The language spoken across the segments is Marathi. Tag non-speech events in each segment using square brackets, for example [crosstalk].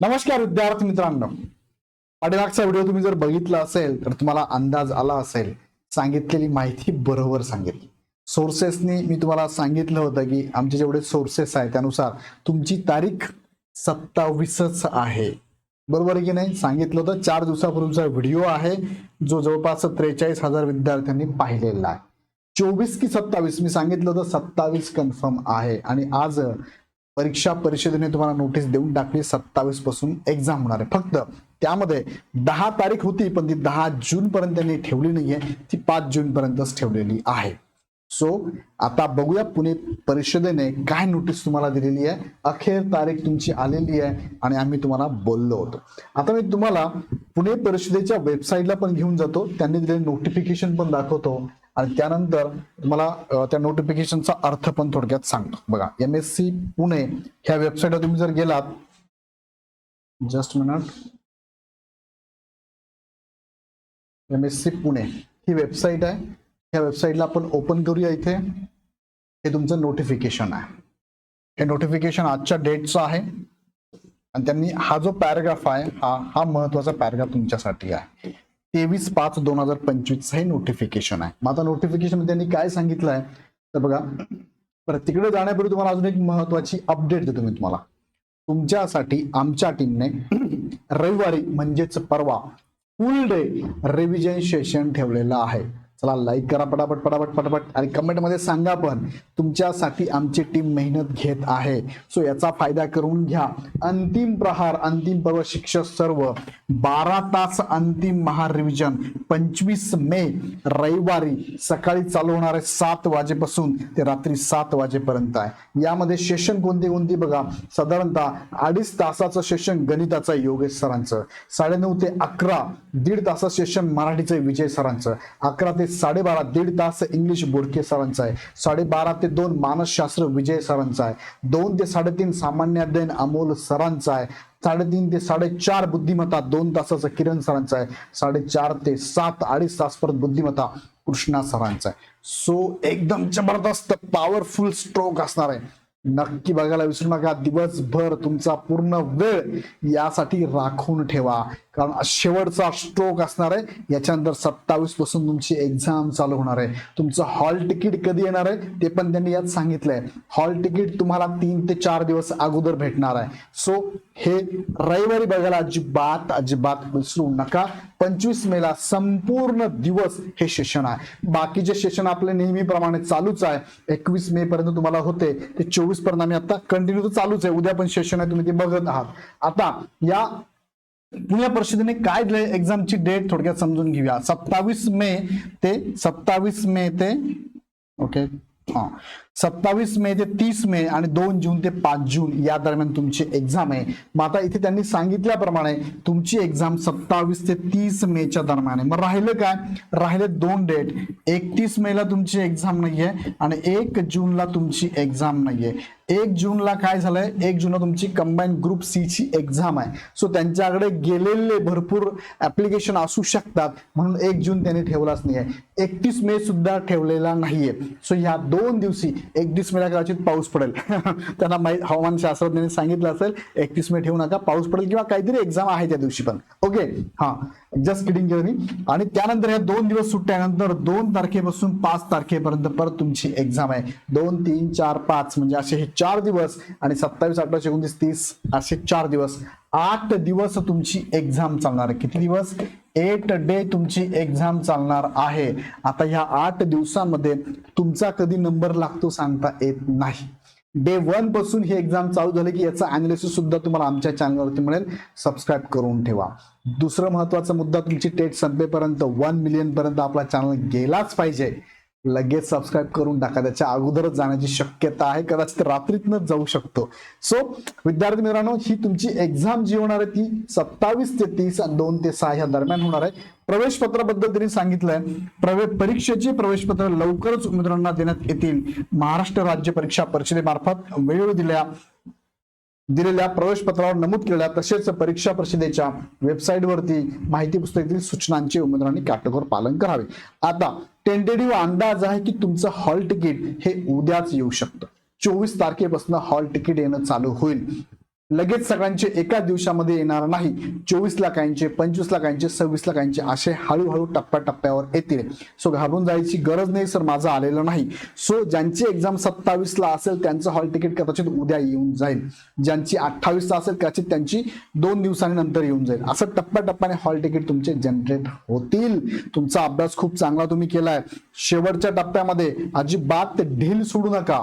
नमस्कार विद्यार्थी मित्रांनो. पाठीमागचा व्हिडिओ तुम्ही जर बघितला असेल तर तुम्हाला अंदाज आला असेल सांगितलेली माहिती बरोबर सांगितली. सोर्सेसनी मी तुम्हाला सांगितलं होतं की आमचे जेवढे सोर्सेस आहे त्यानुसार तुमची तारीख सत्तावीसच आहे. बरोबर आहे की नाही? सांगितलं होतं चार दिवसापूर्वीचा व्हिडिओ आहे जो जवळपास त्रेचाळीस हजार विद्यार्थ्यांनी पाहिलेला आहे. चोवीस की सत्तावीस? मी सांगितलं होतं सत्तावीस कन्फर्म आहे. आणि आज परीक्षा परिषदेने तुम्हाला नोटीस देऊन टाकली सत्तावीसपासून एक्झाम होणार आहे. फक्त त्यामध्ये दहा तारीख होती पण ती दहा जून पर्यंत त्यांनी ठेवली नाहीये ती पाच जून पर्यंतच ठेवलेली आहे. सो आता बघूया पुणे परिषदेने काय नोटीस तुम्हाला दिलेली आहे. अखेर तारीख तुमची आलेली आहे आणि आम्ही तुम्हाला बोललो होतो. आता मी तुम्हाला पुणे परिषदेच्या वेबसाईटला पण घेऊन जातो. त्यांनी दिलेले नोटिफिकेशन पण दाखवतो. आणि त्यानंतर तुम्हाला त्या नोटिफिकेशनचा अर्थ पण थोडक्यात सांगतो. बघा एम एस सी पुणे ह्या वेबसाईटवर तुम्ही जर गेलात just minute M S C Pune ही वेबसाईट आहे. ह्या वेबसाईटला आपण ओपन करूया इथे. हे तुमचं नोटिफिकेशन आहे. हे नोटिफिकेशन आजच्या डेटचं आहे. आणि त्यांनी हा जो पॅराग्राफ आहे हा हा महत्त्वाचा पॅराग्राफ तुमच्यासाठी आहे. तेवीस पाच दोन हजार पंचवीस हे नोटिफिकेशन आहे. मग आता नोटिफिकेशन त्यांनी काय सांगितलं आहे तर बघा बरं तिकडे जाण्यापूर्वी तुम्हाला अजून एक महत्वाची अपडेट देतो मी तुम्हाला. तुमच्यासाठी आमच्या टीमने रविवारी म्हणजेच परवा फुल डे रिव्हिजन सेशन ठेवलेलं आहे. चला लाईक करा पटापट पटापट पटापट. आणि कमेंटमध्ये सांगा पण तुमच्यासाठी आमची टीम मेहनत घेत आहे. सो याचा फायदा करून घ्या. अंतिम प्रहार अंतिम पर्व शिक्षक सर्व. बारा तास अंतिम महारिव्हिजन पंचवीस मे रविवारी. सकाळी चालू होणार आहे सात वाजेपासून. ते रात्री सात वाजेपर्यंत आहे. यामध्ये सेशन कोणते कोणती बघा. साधारणतः अडीच तासाचं सेशन गणिताचं योगेश सरांचं. साडेनऊ ते अकरा दीड तासाचं सेशन मराठीचं विजय सरांचं. अकरा ते साडेबारा दीड तास इंग्लिश बोडके सरांचा आहे. साडेबारा ते दोन मानसशास्त्र विजय सरांचा आहे. दोन ते साडेतीन सामान्य अध्ययन अमोल सरांचा आहे. साडेतीन ते साडेचार बुद्धिमत्ता दोन तासाचा किरण सरांचा आहे. साडेचार ते सात अडीच तास परत बुद्धिमत्ता कृष्णा सरांचा आहे. सो एकदम जबरदस्त पॉवरफुल स्ट्रोक असणार आहे. नक्की बघायला विसरू नका दिवसभर तुमचा पूर्ण वेळ यासाठी राखून ठेवा. कारण शेवटचा स्ट्रोक असणार आहे. याच्यानंतर सत्तावीसपासून तुमची एक्झाम चालू होणार आहे. तुमचं हॉल तिकीट कधी येणार आहे ते पण त्यांनी यात सांगितलंय. हॉल तिकीट तुम्हाला तीन ते चार दिवस अगोदर भेटणार आहे. सो हे रविवारी बघायला अजिबात अजिबात विसरू नका. पंचवीस मेला संपूर्ण दिवस हे सेशन आहे. बाकीचे सेशन आपले नेहमीप्रमाणे चालूच आहे. एकवीस मे पर्यंत तुम्हाला होते ते चोवीसपर्यंत आम्ही आता कंटिन्यू तर चालूच आहे. उद्या पण सेशन आहे तुम्ही ते बघत आहात. आता या पुणे परिषदेने काय दिले एक्झामची डेट थोडक्यात समजून घेऊया. सत्तावीस मे ते सत्तावीस मे ते ओके हा. सत्तावीस मे ते तीस मे आणि दोन जून ते पाच जून या दरम्यान तुमची एक्झाम आहे. मग आता इथे त्यांनी सांगितल्याप्रमाणे तुमची एक्झाम सत्तावीस ते तीस मेच्या दरम्यान आहे. मग राहिलं काय? राहिले दोन डेट एकतीस मेला तुमची एक्झाम नाहीये आणि एक जूनला तुमची एक्झाम नाहीये. एक जूनला काय झालंय? एक जूनला तुमची कंबाईन ग्रुप सी ची एक्झाम आहे. सो त्यांच्याकडे गेलेले भरपूर ऍप्लिकेशन असू शकतात. म्हणून एक जून त्यांनी ठेवलाच नाहीये. एकतीस मे सुद्धा ठेवलेला नाहीये. सो ह्या दोन दिवशी एकतीस मेला कदाचित पाऊस पडेल. [laughs] त्यांना माहीत हवामान शास्त्रज्ञांनी सांगितलं असेल एकतीस मे ठेवू नका पाऊस पडेल किंवा काहीतरी एक्झाम आहे त्या दिवशी पण. ओके हा. जस्ट किडिंग केलं मी आणि त्यानंतर ह्या दोन दिवस सुट्ट्यानंतर दोन तारखेपासून पाच तारखेपर्यंत परत तुमची एक्झाम आहे. दोन तीन चार पाच म्हणजे असे हे चार दिवस आणि सत्तावीस अठराशे एकोणतीस तीस असे चार दिवस. आठ दिवस तुमची एक्झाम चालणार आहे. किती दिवस? एट डे तुमची एक्झाम चालणार आहे. आता ह्या आठ दिवसामध्ये तुमचा कधी नंबर लागतो सांगता येत नाही. डे वनपासून ही एक्झाम चालू झाली की याचा अनालिसिस सुद्धा तुम्हाला आमच्या चॅनलवरती मिळेल. सबस्क्राईब करून ठेवा. दुसरं महत्त्वाचा मुद्दा तुमची टेट संपेपर्यंत वन मिलियन पर्यंत आपला चॅनल गेलाच पाहिजे. लगेच सबस्क्राईब करून टाका. त्याच्या अगोदरच जाण्याची शक्यता आहे. कदाचित रात्रीतनच जाऊ शकतो. सो विद्यार्थी मित्रांनो ही तुमची एक्झाम जी होणार आहे ती सत्तावीस ते तीस आणि दोन ते सहा ह्या दरम्यान होणार आहे. प्रवेश पत्राबद्दल त्यांनी सांगितलंय. प्रवेश परीक्षेची प्रवेश पत्र लवकरच उमेदवारांना देण्यात येतील. महाराष्ट्र राज्य परीक्षा परिषदेमार्फत वेळ दिल्या. दिलेल्या प्रवेश पत्रावर नमूद केलेल्या तसेच परीक्षा परिषदेच्या वेबसाईटवरती माहिती पुस्तकातील सूचनांचे उमेदवारांनी काटेकोर पालन करावे. आता टेंटेटिव्ह अंदाज आहे की तुमचं हॉल तिकीट हे उद्याच येऊ शकतं. चोवीस तारखेपासून हॉल तिकीट येणं चालू होईल. लगेच सगळ्यांचे एका दिवसामध्ये येणार नाही. चोवीस लाखांचे पंचवीस लाखांचे सव्वीस लाखांचे असे हळूहळू टप्प्याटप्प्यावर येतील. सो घाबरून जायची गरज नाही सर माझं आलेलं नाही. सो ज्यांची एक्झाम सत्तावीसला असेल त्यांचं हॉल तिकीट कदाचित उद्या येऊन जाईल. ज्यांची अठ्ठावीसला असेल कदाचित त्यांची दोन दिवसांनी नंतर येऊन जाईल. असं टप्प्याटप्प्याने हॉल तिकीट तुमचे जनरेट होतील. तुमचा अभ्यास खूप चांगला तुम्ही केलाय. शेवटच्या टप्प्यामध्ये अजिबात ढील सोडू नका.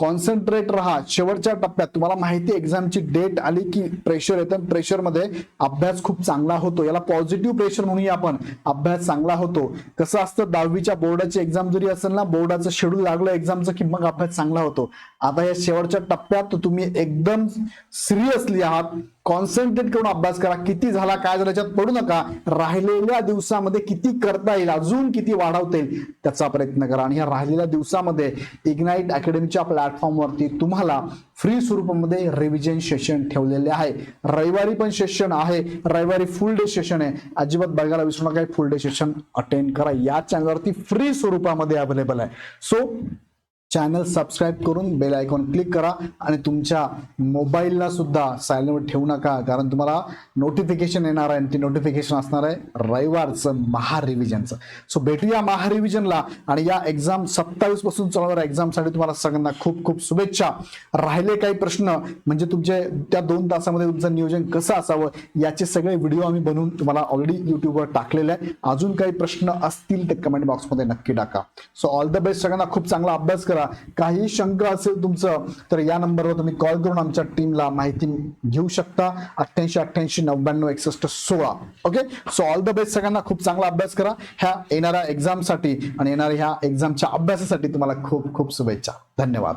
कॉन्सन्ट्रेट राहा. शेवटच्या टप्प्यात. तुम्हाला माहिती एक्झामची डेट आली की प्रेशर येतं. प्रेशरमध्ये अभ्यास खूप चांगला होतो. याला पॉझिटिव्ह प्रेशर म्हणूया आपण. अभ्यास चांगला होतो. कसं असतं दहावीच्या बोर्डाची एक्झाम जरी असेल ना बोर्डाचं शेड्यूल लागलं एक्झामचं की मग अभ्यास चांगला होतो. आता या शेवटच्या टप्प्यात तुम्ही एकदम सिरियसली आहात. कॉन्सन्ट्रेट करून अभ्यास करा. किती झाला काय झाला याच्यात पडू नका. राहिलेल्या दिवसामध्ये किती करता येईल अजून किती वाढवता येईल त्याचा प्रयत्न करा. आणि या राहिलेल्या दिवसामध्ये इग्नाईट अकॅडमीच्या प्लॅटफॉर्मवरती तुम्हाला फ्री स्वरूपामध्ये रिव्हिजन सेशन ठेवलेले आहे. रविवारी पण सेशन आहे. रविवारी फुल डे सेशन आहे. अजिबात बघायला विसरू नका. फुल डे सेशन अटेंड करा. या चॅनलवरती फ्री स्वरूपामध्ये अवेलेबल आहे. सो चॅनल सबस्क्राईब करून बेल आयकॉन क्लिक करा आणि तुमच्या मोबाईलला सुद्धा सायलेंटवर ठेवू नका कारण तुम्हाला नोटिफिकेशन येणार आहे आणि ती नोटिफिकेशन असणार आहे रविवारचं महारिव्हिजनचं. सो भेटूया महारिव्हिजनला आणि या एक्झाम सत्तावीसपासून चालणाऱ्या एक्झामसाठी तुम्हाला सगळ्यांना खूप खूप शुभेच्छा. राहिले काही प्रश्न म्हणजे तुमचे त्या दोन तासामध्ये तुमचं नियोजन कसं असावं याचे सगळे व्हिडिओ आम्ही बनवून तुम्हाला ऑलरेडी युट्यूबवर टाकलेले आहे. अजून काही प्रश्न असतील तर कमेंट बॉक्समध्ये नक्की टाका. सो ऑल द बेस्ट सगळ्यांना खूप चांगला अभ्यास करा. करा. काही शंका असेल तुमचं तर या नंबरवर तुम्ही कॉल करून आमच्या टीमला माहिती घेऊ शकता. अठ्ठ्याऐंशी अठ्ठ्याऐंशी नव्याण्णव एकसष्ट सोळा. Okay so all the best सगळ्यांना. खूप चांगला अभ्यास करा. ह्या येणाऱ्या एक्झामसाठी आणि येणाऱ्या ह्या एक्झामच्या अभ्यासासाठी तुम्हाला खूप खूप शुभेच्छा. धन्यवाद.